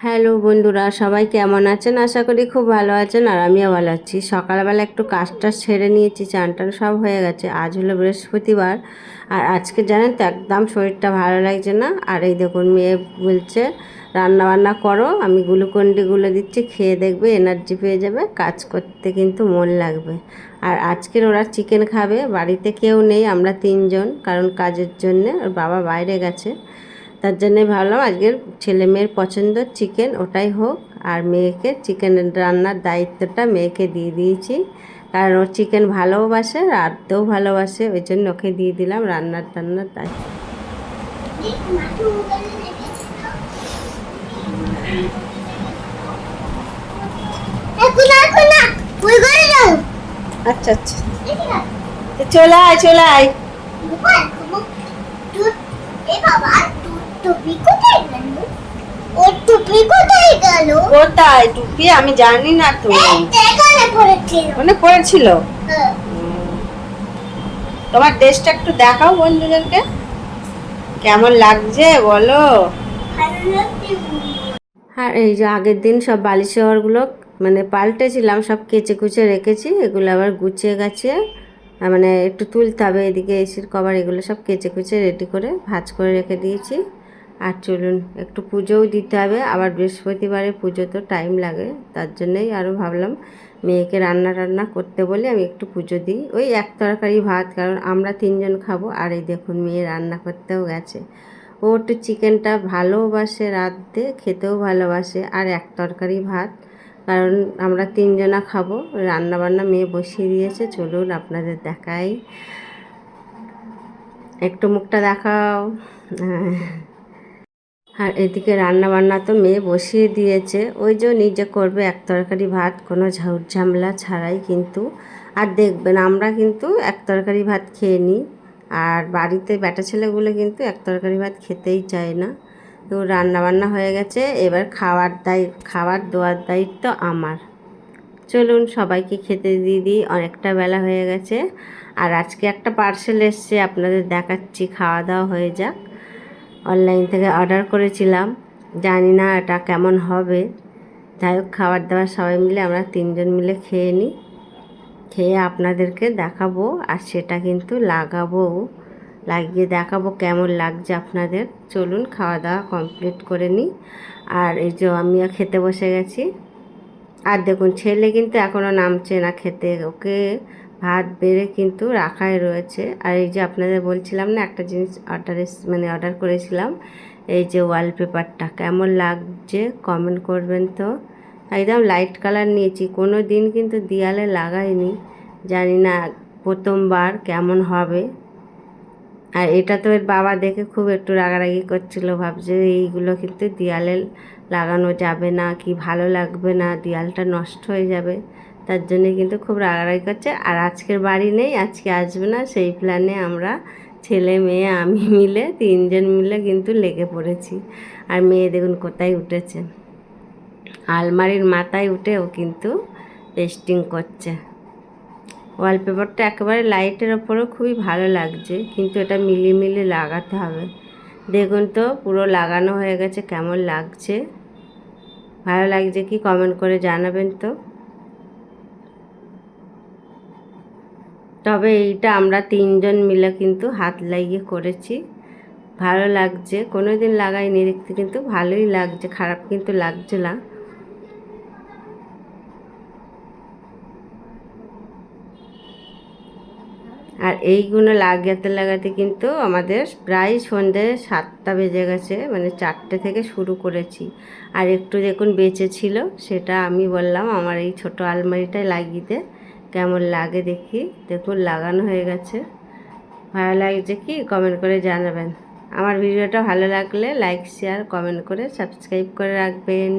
Hello বন্ধুরা, সবাই কেমন আছেন? আশা করি খুব ভালো আছেন আর আমিও ভালো আছি। সকালবেলা একটু কাজটা সেরে নিয়েছি চান টান সব হয়ে গেছে। আজ হলো বৃহস্পতিবার আর আজকে জানেন তো একদম শরীরটা ভালো লাগছে না। আর এই দেখুন, মেয়ে বলছে রান্না বান্না করো, আমি গ্লুকন্ডিগুলো দিচ্ছি, খেয়ে দেখবে, এনার্জি পেয়ে যাবে, কাজ করতে কিন্তু মন লাগবে। আর আজকের ওরা চিকেন খাবে, বাড়িতে কেউ নেই, আমরা তিনজন, কারণ কাজের জন্যে, ওর বাবা বাইরে গেছে। তার জন্যে ভাবলাম আজকের ছেলে মেয়ের পছন্দ চিকেন ওটাই হোক, আর মেয়েকে চিকেন রান্নার দায়িত্বটা মেয়েকে দিয়ে দিয়েছি। কারণ ও চিকেন ভালোবাসে রাঁধতেও ভালোবাসে, ওই জন্য ওকে দিয়ে দিলাম রান্নার টান্নার দায়িত্ব। আচ্ছা আচ্ছা। চলে আয় চলে আয়। টুপি কোথায় গেল? ওর টুপি কোথায় গেল? কোথায়? টুপি আমি জানি না তো। এখানে পড়েছিল। মনে পড়েছিল? হ্যাঁ। তোমার ড্রেসটা একটু দেখাও বন্ধুদেরকে। কেমন লাগছে বলো? আর এই যে আগের দিন সব বালিশ শহরগুলো মানে পাল্টেছিলাম সব কেচে কুচে রেখেছি এগুলো আবার গুছিয়ে গাছিয়ে মানে একটু তুলতে হবে এদিকে এসির কভার এগুলো সব কেচে কুচে রেডি করে ভাজ করে রেখে দিয়েছি। আর চলুন, একটু পুজোও দিতে হবে। আবার বৃহস্পতিবারে পুজো তো টাইম লাগে, তার জন্যই আরও ভাবলাম মেয়েকে রান্না টান্না করতে বলে আমি একটু পুজো দিই। ওই এক তরকারি ভাত, কারণ আমরা তিনজন খাব। আর এই দেখুন, মেয়ে রান্না করতেও গেছে। ও একটু চিকেনটা ভালোবাসে রাঁধতে, খেতেও ভালোবাসে। আর এক তরকারি ভাত, কারণ আমরা তিনজনা খাব। রান্না বান্না মেয়ে বসিয়ে দিয়েছে। চলুন আপনাদের দেখাই। একটু মুখটা দেখাও। আর এদিকে রান্না বান্না তো মেয়ে বসিয়ে দিয়েছে। ওই যে নিজে করবে এক তরকারি ভাত, কোনো ঝাউট ঝামেলা ছাড়াই কিন্তু। আর দেখবেন, আমরা কিন্তু এক তরকারি ভাত খেয়ে নিই। আর বাড়িতে বেটা ছেলেগুলো কিন্তু এক তরকারি ভাত খেতেই চায় না। তো রান্না বান্না হয়ে গেছে। এবার খাওয়ার দায়ী, খাওয়ার দেওয়ার দায়িত্ব আমার। চলুন, সবাইকে খেতে দিয়ে দিই। অনেকটা বেলা হয়ে গেছে। আর আজকে একটা পার্সেল এসছে, আপনাদের দেখাচ্ছি। খাওয়া দাওয়া হয়ে যাক। অনলাইন থেকে অর্ডার করেছিলাম। জানি না এটা কেমন হবে। যাই হোক, খাবার দাবার সবাই মিলে আমরা তিনজন মিলে খেয়ে নিই খেয়ে আপনাদেরকে দেখাবো, আর সেটা কিন্তু লাগাবো। লাগিয়ে দেখাবো কেমন লাগছে আপনাদের। চলুন, খাওয়া দাওয়া কমপ্লিট করে নিই আর এই যে আমিও খেতে বসে গেছি। আর দেখুন, ছেলে কিন্তু এখনও নামছে না খেতে। ওকে ভাত বেড়ে কিন্তু রাখাই রয়েছে। আর এই যে আপনাদের বলছিলাম না, একটা জিনিস অর্ডার মানে অর্ডার করেছিলাম, এই যে ওয়ালপেপারটা কেমন লাগছে কমেন্ট করবেন তো। একদম লাইট কালার নিয়েছি, কোনো দিন কিন্তু দেয়ালে লাগাইনি। জানি না প্রথমবার কেমন হবে। আর এটা তো এর বাবা দেখে খুব একটু রাগারাগি করছিল, ভাবছে এইগুলো কিন্তু দেয়ালে লাগানো যাবে না, কি ভালো লাগবে না, দেয়ালটা নষ্ট হয়ে যাবে। তার জন্যে কিন্তু খুব রাগারাগি করছে। আর আজকের বাড়ি নেই, আজকে আসবে না। সেই প্ল্যানে আমরা ছেলে, মেয়ে, আমি মিলে তিনজন মিলে কিন্তু লেগে পড়েছি। আর মেয়ে দেখুন কোথায় উঠেছে। আলমারির মাথায় উঠে ও কিন্তু পেস্টিং করছে। ওয়ালপেপারটা একেবারে লাইটের ওপরেও খুবই ভালো লাগছে, কিন্তু এটা মিলিয়ে মিলিয়ে লাগাতে হবে। দেখুন তো, পুরো লাগানো হয়ে গেছে, কেমন লাগছে। ভালো লাগছে কি কমেন্ট করে জানাবেন তো? তবে এইটা আমরা তিনজন মিলে কিন্তু হাত লাগিয়ে করেছি। ভালো লাগছে কোনো দিন লাগাইনি, দেখতে কিন্তু ভালোই লাগছে, খারাপ কিন্তু লাগছে না। আর এইগুলো লাগাতে লাগাতে কিন্তু আমাদের প্রায় সন্ধে সাতটা বেজে গেছে মানে চারটে থেকে শুরু করেছি। আর একটু দেখুন বেঁচে ছিল, সেটা আমি বললাম, আমার এই ছোট আলমারিটায় লাগিয়ে কেমন লাগে দেখি। দেখুন লাগানো হয়ে গেছে। ভালো লাগছে কি? কমেন্ট করে জানাবেন। আমার ভিডিওটা ভালো লাগলে লাইক, শেয়ার, কমেন্ট করে সাবস্ক্রাইব করে রাখবেন।